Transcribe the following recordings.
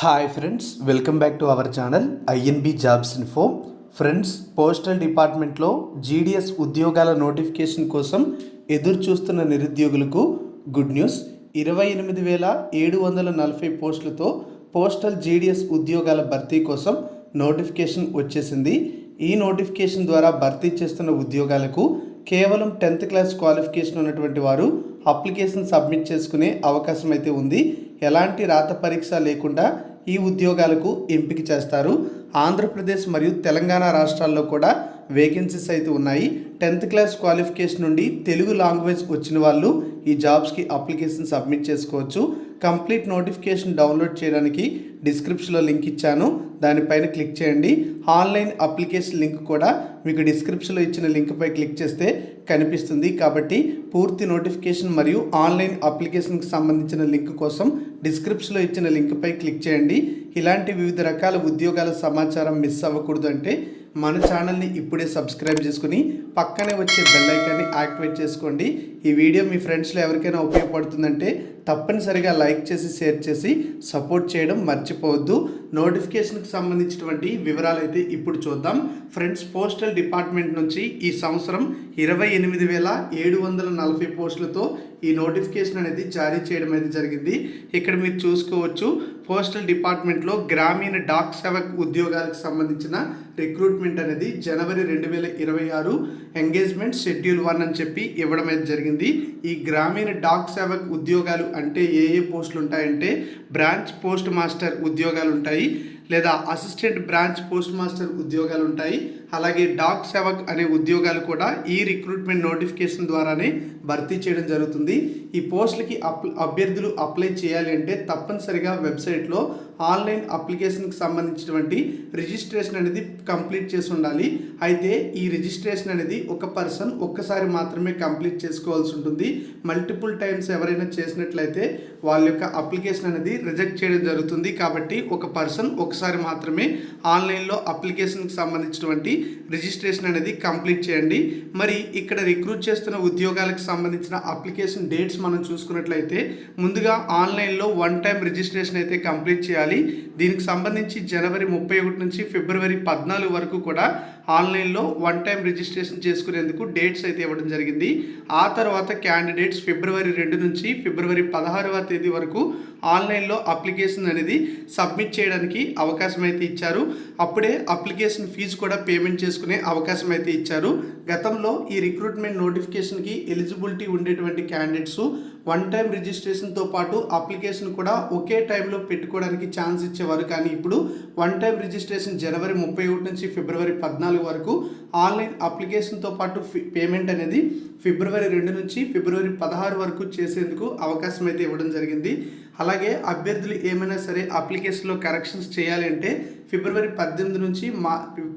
Hi friends welcome back to our channel INB jobs info friends postal డిపార్ట్మెంట్లో GDS ఉద్యోగాల notification కోసం ఎదురు చూస్తున్న నిరుద్యోగులకు గుడ్ న్యూస్ ఇరవై ఎనిమిది వేల ఏడు వందల నలభై పోస్టులతో పోస్టల్ జీడిఎస్ ఉద్యోగాల భర్తీ కోసం నోటిఫికేషన్ వచ్చేసింది. ఈ నోటిఫికేషన్ ద్వారా భర్తీ చేస్తున్న ఉద్యోగాలకు కేవలం టెన్త్ క్లాస్ క్వాలిఫికేషన్ ఉన్నటువంటి వారు అప్లికేషన్ సబ్మిట్ చేసుకునే అవకాశం అయితే ఉంది. ఎలాంటి రాత పరీక్ష లేకుండా ఈ ఉద్యోగాలకు ఎంపిక చేస్తారు. ఆంధ్రప్రదేశ్ మరియు తెలంగాణ రాష్ట్రాల్లో కూడా వేకెన్సీస్ అయితే ఉన్నాయి. టెన్త్ క్లాస్ క్వాలిఫికేషన్ నుండి తెలుగు లాంగ్వేజ్ వచ్చిన వాళ్ళు ఈ జాబ్స్కి అప్లికేషన్ సబ్మిట్ చేసుకోవచ్చు. కంప్లీట్ నోటిఫికేషన్ డౌన్లోడ్ చేయడానికి డిస్క్రిప్షన్లో లింక్ ఇచ్చాను. దానిపైన క్లిక్ చేయండి. ఆన్లైన్ అప్లికేషన్ లింక్ కూడా మీకు డిస్క్రిప్షన్లో ఇచ్చిన లింక్పై క్లిక్ చేస్తే కనిపిస్తుంది. కాబట్టి పూర్తి నోటిఫికేషన్ మరియు ఆన్లైన్ అప్లికేషన్కి సంబంధించిన లింక్ కోసం డిస్క్రిప్షన్లో ఇచ్చిన లింక్పై క్లిక్ చేయండి. ఇలాంటి వివిధ రకాల ఉద్యోగాల సమాచారం మిస్ అవ్వకూడదు అంటే మన ఛానల్ని ఇప్పుడే సబ్స్క్రైబ్ చేసుకుని పక్కనే వచ్చే బెల్ ఐకాన్ని యాక్టివేట్ చేసుకోండి. ఈ వీడియో మీ ఫ్రెండ్స్లో ఎవరికైనా ఉపయోగపడుతుందంటే తప్పనిసరిగా లైక్ చేసి షేర్ చేసి సపోర్ట్ చేయడం మర్చిపోవద్దు. నోటిఫికేషన్కి సంబంధించినటువంటి వివరాలు అయితే ఇప్పుడు చూద్దాం. ఫ్రెండ్స్ పోస్టల్ డిపార్ట్మెంట్ నుంచి ఈ సంవత్సరం ఇరవై ఎనిమిది వేల ఏడు వందల నలభై పోస్టులతో ఈ నోటిఫికేషన్ అనేది జారీ చేయడం అయితే జరిగింది. ఇక్కడ మీరు చూసుకోవచ్చు పోస్టల్ డిపార్ట్మెంట్లో గ్రామీణ డాక్ సేవక్ ఉద్యోగాలకు సంబంధించిన రిక్రూట్మెంట్ అనేది జనవరి రెండు వేల ఇరవై ఆరు ఎంగేజ్మెంట్ షెడ్యూల్ వన్ అని చెప్పి ఇవ్వడం అయితే జరిగింది. ఈ గ్రామీణ డాక్ సేవక్ ఉద్యోగాలు అంటే ఏ ఏ పోస్టులు ఉంటాయంటే బ్రాంచ్ పోస్ట్ మాస్టర్ ఉద్యోగాలు ఉంటాయి లేదా అసిస్టెంట్ బ్రాంచ్ పోస్ట్ మాస్టర్ ఉద్యోగాలు ఉంటాయి అలాగే డాక్ సేవక్ అనే ఉద్యోగాలు కూడా ఈ రిక్రూట్మెంట్ నోటిఫికేషన్ ద్వారానే భర్తీ చేయడం జరుగుతుంది. ఈ పోస్టులకి అప్ అభ్యర్థులు అప్లై చేయాలి అంటే తప్పనిసరిగా వెబ్సైట్లో ఆన్లైన్ అప్లికేషన్కి సంబంధించినటువంటి రిజిస్ట్రేషన్ అనేది కంప్లీట్ చేసి ఉండాలి. అయితే ఈ రిజిస్ట్రేషన్ అనేది ఒక పర్సన్ ఒక్కసారి మాత్రమే కంప్లీట్ చేసుకోవాల్సి ఉంటుంది. మల్టిపుల్ టైమ్స్ ఎవరైనా చేసినట్లయితే వాళ్ళ యొక్క అప్లికేషన్ అనేది రిజెక్ట్ చేయడం జరుగుతుంది. కాబట్టి ఒక పర్సన్ ఒకసారి మాత్రమే ఆన్లైన్లో అప్లికేషన్కి సంబంధించినటువంటి రిజిస్ట్రేషన్ అనేది కంప్లీట్ చేయండి. మరి ఇక్కడ రిక్రూట్ చేస్తున్న ఉద్యోగాలకు సంబంధించిన అప్లికేషన్ డేట్స్ మనం చూసుకున్నట్లయితే ముందుగా ఆన్లైన్లో వన్ టైం రిజిస్ట్రేషన్ అయితే కంప్లీట్ చేయాలి. దీనికి సంబంధించి జనవరి ముప్పై ఒకటి నుంచి ఫిబ్రవరి పద్నాలుగు వరకు కూడా ఆన్లైన్లో వన్ టైం రిజిస్ట్రేషన్ చేసుకునేందుకు డేట్స్ అయితే ఇవ్వడం జరిగింది. ఆ తర్వాత క్యాండిడేట్స్ ఫిబ్రవరి రెండు నుంచి ఫిబ్రవరి పదహారవ తేదీ వరకు ఆన్లైన్లో అప్లికేషన్ అనేది సబ్మిట్ చేయడానికి అవకాశం అయితే ఇచ్చారు. అప్పుడే అప్లికేషన్ ఫీజు కూడా పేమెంట్ చేసుకునే అవకాశం అయితే ఇచ్చారు. గతంలో ఈ రిక్రూట్మెంట్ నోటిఫికేషన్కి ఎలిజిబిలిటీ ఉండేటువంటి క్యాండిడేట్స్ వన్ టైం రిజిస్ట్రేషన్తో పాటు అప్లికేషన్ కూడా ఒకే టైంలో పెట్టుకోవడానికి ఛాన్స్ ఇచ్చేవారు. కానీ ఇప్పుడు వన్ టైం రిజిస్ట్రేషన్ జనవరి ముప్పై ఒకటి నుంచి ఫిబ్రవరి పద్నాలుగు వరకు ఆన్లైన్ అప్లికేషన్తో పాటు పేమెంట్ అనేది ఫిబ్రవరి రెండు నుంచి ఫిబ్రవరి పదహారు వరకు చేసేందుకు అవకాశం అయితే ఇవ్వడం జరిగింది. అలాగే అభ్యర్థులు ఏమైనా సరే అప్లికేషన్లో కరెక్షన్స్ చేయాలి అంటే ఫిబ్రవరి పద్దెనిమిది నుంచి మా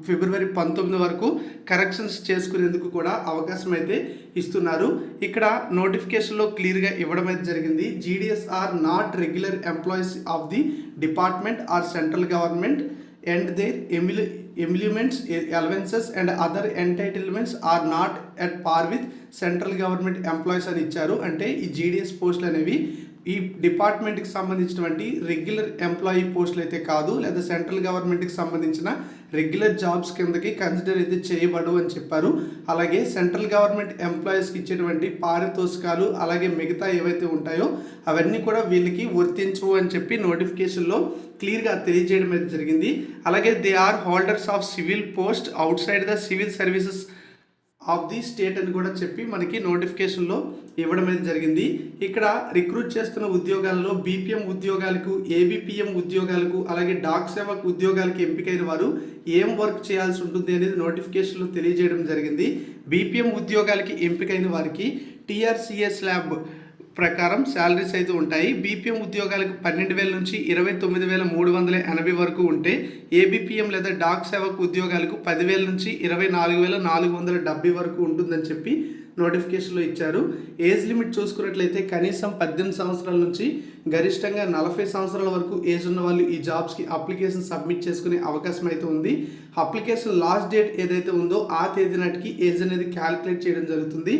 ఫిబ్రవరి పంతొమ్మిది వరకు కరెక్షన్స్ చేసుకునేందుకు కూడా అవకాశం అయితే ఇస్తున్నారు. ఇక్కడ నోటిఫికేషన్లో క్లియర్గా ఇవ్వడం అయితే జరిగింది. GDS are not regular employees of the department are central government and their ఎమిలి emoluments allowances and other entitlements are not at par with central government employees అని ఇచ్చారు. అంటే ఈ జీడిఎస్ పోస్టులు అనేవి ఈ డిపార్ట్మెంట్కి సంబంధించినటువంటి రెగ్యులర్ ఎంప్లాయీ పోస్టులు అయితే కాదు లేదా సెంట్రల్ గవర్నమెంట్కి సంబంధించిన రెగ్యులర్ జాబ్స్ కిందకి కన్సిడర్ అయితే చేయబడు అని చెప్పారు. అలాగే సెంట్రల్ గవర్నమెంట్ ఎంప్లాయీస్కి ఇచ్చేటువంటి పారితోషికాలు అలాగే మిగతా ఏవైతే ఉంటాయో అవన్నీ కూడా వీళ్ళకి వర్తించవు అని చెప్పి నోటిఫికేషన్లో క్లియర్గా తెలియజేయడం అయితే జరిగింది. అలాగే they are holders of civil post outside the civil services of the state అని కూడా చెప్పి మనకి నోటిఫికేషన్లో ఇవ్వడం అనేది జరిగింది. ఇక్కడ రిక్రూట్ చేస్తున్న ఉద్యోగాల్లో బీపీఎం ఉద్యోగాలకు ఏబిపిఎం ఉద్యోగాలకు అలాగే డాక్ సేవక్ ఉద్యోగాలకు ఎంపికైన వారు ఏం వర్క్ చేయాల్సి ఉంటుంది అనేది నోటిఫికేషన్లో తెలియజేయడం జరిగింది. బీపీఎం ఉద్యోగాలకి ఎంపికైన వారికి టీఆర్సీఎస్ ల్యాబ్ ప్రకారం శాలరీస్ అయితే ఉంటాయి. బీపీఎం ఉద్యోగాలకు పన్నెండు వేల నుంచి ఇరవై తొమ్మిది వేల మూడు వందల ఎనభై వరకు ఉంటే ఏబిపిఎం లేదా డాక్ సేవకు ఉద్యోగాలకు పదివేల నుంచి ఇరవై నాలుగు వేల నాలుగు వందల డెబ్బై వరకు ఉంటుందని చెప్పి నోటిఫికేషన్లో ఇచ్చారు. ఏజ్ లిమిట్ చూసుకున్నట్లయితే కనీసం పద్దెనిమిది సంవత్సరాల నుంచి గరిష్టంగా నలభై సంవత్సరాల వరకు ఏజ్ ఉన్న వాళ్ళు ఈ జాబ్స్కి అప్లికేషన్ సబ్మిట్ చేసుకునే అవకాశం అయితే ఉంది. అప్లికేషన్ లాస్ట్ డేట్ ఏదైతే ఉందో ఆ తేదీ నాటికి ఏజ్ అనేది క్యాలిక్యులేట్ చేయడం జరుగుతుంది.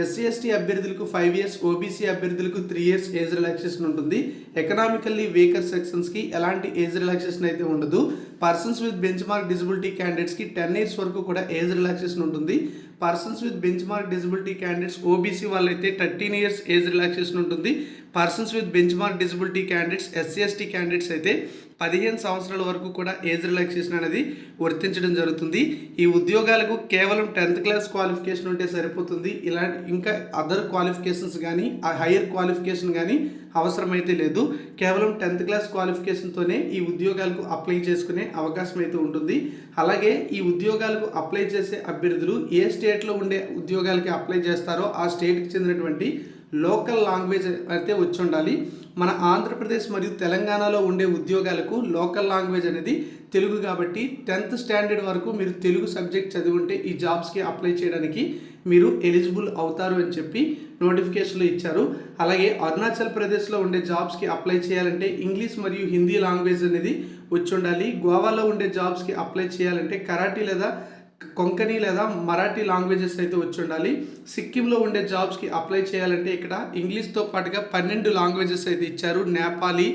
ఎస్సీ ఎస్టీ అభ్యర్థులకు ఫైవ్ ఇయర్స్ ఓబీసీ అభ్యర్థులకు త్రీ ఇయర్స్ ఏజ్ రిలాక్సేషన్ ఉంటుంది. ఎకనామికల్లీ వీకర్ సెక్షన్స్కి ఎలాంటి ఏజ్ రిలాక్సేషన్ అయితే ఉండదు. Persons with benchmark disability క్యాండిడేట్స్కి టెన్ ఇయర్స్ వరకు కూడా ఏజ్ రిలాక్సేషన్ ఉంటుంది. Persons with benchmark disability candidates OBC వాళ్ళైతే థర్టీన్ ఇయర్స్ ఏజ్ రిలాక్సేషన్ ఉంటుంది. Persons with benchmark disability candidates SC ST candidates అయితే పదిహేను సంవత్సరాల వరకు కూడా ఏజ్ రిలాక్సేషన్ అనేది వర్తించడం జరుగుతుంది. ఈ ఉద్యోగాలకు కేవలం టెన్త్ క్లాస్ క్వాలిఫికేషన్ ఉంటే సరిపోతుంది. ఇలా ఇంకా అదర్ క్వాలిఫికేషన్స్ కానీ ఆ హైయర్ క్వాలిఫికేషన్ కానీ అవసరమైతే లేదు. కేవలం టెన్త్ క్లాస్ క్వాలిఫికేషన్తోనే ఈ ఉద్యోగాలకు అప్లై చేసుకునే అవకాశం అయితే ఉంటుంది. అలాగే ఈ ఉద్యోగాలకు అప్లై చేసే అభ్యర్థులు ఏ స్టేట్లో ఉండే ఉద్యోగాలకి అప్లై చేస్తారో ఆ స్టేట్కి చెందినటువంటి లోకల్ లాంగ్వేజ్ అయితే వచ్చి ఉండాలి. మన ఆంధ్రప్రదేశ్ మరియు తెలంగాణలో ఉండే ఉద్యోగాలకు లోకల్ లాంగ్వేజ్ అనేది తెలుగు కాబట్టి టెన్త్ స్టాండర్డ్ వరకు మీరు తెలుగు సబ్జెక్ట్ చదివి ఉంటే ఈ జాబ్స్కి అప్లై చేయడానికి మీరు ఎలిజిబుల్ అవుతారు అని చెప్పి నోటిఫికేషన్లో ఇచ్చారు. అలాగే అరుణాచల్ ప్రదేశ్లో ఉండే జాబ్స్కి అప్లై చేయాలంటే ఇంగ్లీష్ మరియు హిందీ లాంగ్వేజ్ అనేది వచ్చి ఉండాలి. గోవాలో ఉండే జాబ్స్కి అప్లై చేయాలంటే కరాటీ లేదా కొంకణి లేదా మరాఠీ లాంగ్వేజెస్ అయితే వచ్చి ఉండాలి సిక్కింలో ఉండే జాబ్స్కి అప్లై చేయాలంటే ఇక్కడ ఇంగ్లీష్తో పాటుగా పన్నెండు లాంగ్వేజెస్ అయితే ఇచ్చారు. నేపాలీ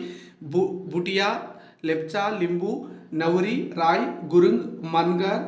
బు బుటియా లెప్చా లింబు నౌరి రాయ్ గురుంగ్ మన్గర్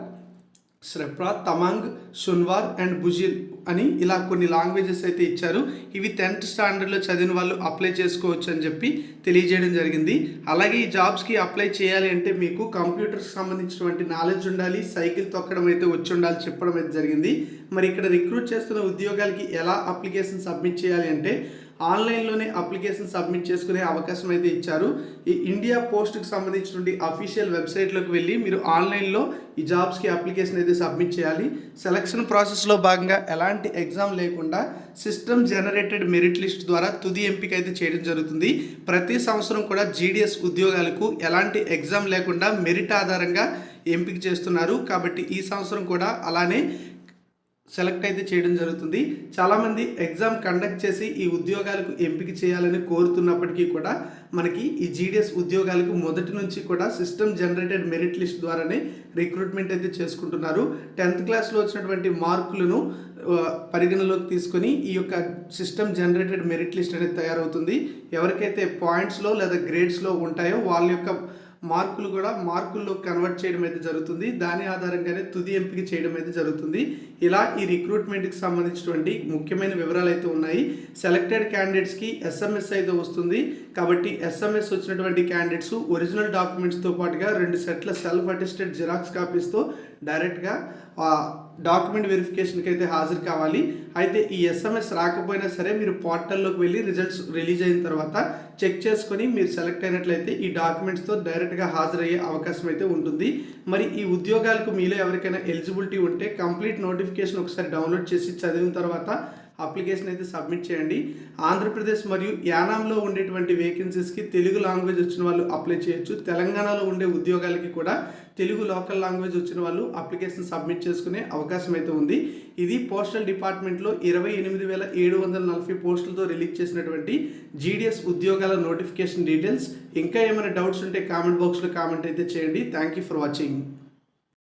శ్రెప్రా తమాంగ్ సున్వార్ అండ్ బుజిల్ అని ఇలా కొన్ని లాంగ్వేజెస్ అయితే ఇచ్చారు. ఇవి టెన్త్ స్టాండర్డ్లో చదివిన వాళ్ళు అప్లై చేసుకోవచ్చు అని చెప్పి తెలియజేయడం జరిగింది. అలాగే ఈ జాబ్స్కి అప్లై చేయాలి అంటే మీకు కంప్యూటర్కి సంబంధించినటువంటి నాలెడ్జ్ ఉండాలి సైకిల్ తొక్కడం అయితే వచ్చి ఉండాలి చెప్పడం అయితే జరిగింది. మరి ఇక్కడ రిక్రూట్ చేస్తున్న ఉద్యోగాలకి ఎలా అప్లికేషన్ సబ్మిట్ చేయాలి అంటే ఆన్లైన్లోనే అప్లికేషన్ సబ్మిట్ చేసుకునే అవకాశం అయితే ఇచ్చారు. ఈ ఇండియా పోస్ట్కి సంబంధించినటువంటి అఫీషియల్ వెబ్సైట్లోకి వెళ్ళి మీరు ఆన్లైన్లో ఈ జాబ్స్కి అప్లికేషన్ అయితే సబ్మిట్ చేయాలి. సెలక్షన్ ప్రాసెస్లో భాగంగా ఎలాంటి ఎగ్జామ్ లేకుండా సిస్టమ్ జనరేటెడ్ మెరిట్ లిస్ట్ ద్వారా తుది ఎంపిక అయితే చేయడం జరుగుతుంది. ప్రతి సంవత్సరం కూడా జీడిఎస్ ఉద్యోగాలకు ఎలాంటి ఎగ్జామ్ లేకుండా మెరిట్ ఆధారంగా ఎంపిక చేస్తున్నారు. కాబట్టి ఈ సంవత్సరం కూడా అలానే సెలెక్ట్ అయితే చేయడం జరుగుతుంది. చాలామంది ఎగ్జామ్ కండక్ట్ చేసి ఈ ఉద్యోగాలకు ఎంపిక చేయాలని కోరుతున్నప్పటికీ కూడా మనకి ఈ జీడిఎస్ ఉద్యోగాలకు మొదటి నుంచి కూడా సిస్టమ్ జనరేటెడ్ మెరిట్ లిస్ట్ ద్వారానే రిక్రూట్మెంట్ అయితే చేసుకుంటున్నారు. టెన్త్ క్లాస్లో వచ్చినటువంటి మార్కులను పరిగణలోకి తీసుకొని ఈ యొక్క సిస్టమ్ జనరేటెడ్ మెరిట్ లిస్ట్ అనేది తయారవుతుంది. ఎవరికైతే పాయింట్స్లో లేదా గ్రేడ్స్లో ఉంటాయో వాళ్ళ యొక్క మార్కులు కూడా మార్కుల్లో కన్వర్ట్ చేయడం అయితే జరుగుతుంది. దాని ఆధారంగానే తుది ఎంపిక చేయడం అయితే జరుగుతుంది. ఇలా ఈ రిక్రూట్మెంట్కి సంబంధించినటువంటి ముఖ్యమైన వివరాలు అయితే ఉన్నాయి. సెలెక్టెడ్ క్యాండిడేట్స్కి ఎస్ఎంఎస్ అయితే వస్తుంది. కాబట్టి ఎస్ఎంఎస్ వచ్చినటువంటి క్యాండిడేట్స్ ఒరిజినల్ డాక్యుమెంట్స్తో పాటుగా రెండు సెట్ల సెల్ఫ్ అటెస్టెడ్ జిరాక్స్ కాపీస్తో డైరెక్ట్గా డాక్యుమెంట్ వెరిఫికేషన్కి అయితే హాజరు కావాలి. అయితే ఈ ఎస్ఎంఎస్ రాకపోయినా సరే మీరు పోర్టల్లోకి వెళ్ళి రిజల్ట్స్ రిలీజ్ అయిన తర్వాత చెక్ చేసుకొని మీరు సెలెక్ట్ అయినట్లయితే ఈ డాక్యుమెంట్స్తో డైరెక్ట్గా హాజరయ్యే అవకాశం అయితే ఉంటుంది. మరి ఈ ఉద్యోగాలకు మీలో ఎవరికైనా ఎలిజిబిలిటీ ఉంటే కంప్లీట్ నోటిఫికేషన్ ఒకసారి డౌన్లోడ్ చేసి చదివిన తర్వాత అప్లికేషన్ అయితే సబ్మిట్ చేయండి. ఆంధ్రప్రదేశ్ మరియు యానాంలో ఉండేటువంటి వేకెన్సీస్కి తెలుగు లాంగ్వేజ్ వచ్చిన వాళ్ళు అప్లై చేయొచ్చు. తెలంగాణలో ఉండే ఉద్యోగాలకి కూడా తెలుగు లోకల్ లాంగ్వేజ్ వచ్చిన వాళ్ళు అప్లికేషన్ సబ్మిట్ చేసుకునే అవకాశం అయితే ఉంది. ఇది పోస్టల్ డిపార్ట్మెంట్లో ఇరవై ఎనిమిది వేల ఏడు వందల నలభై పోస్టులతో రిలీజ్ చేసినటువంటి జీడిఎస్ ఉద్యోగాల నోటిఫికేషన్ డీటెయిల్స్. ఇంకా ఏమైనా డౌట్స్ ఉంటే కామెంట్ బాక్స్లో కామెంట్ అయితే చేయండి. Thank you for watching.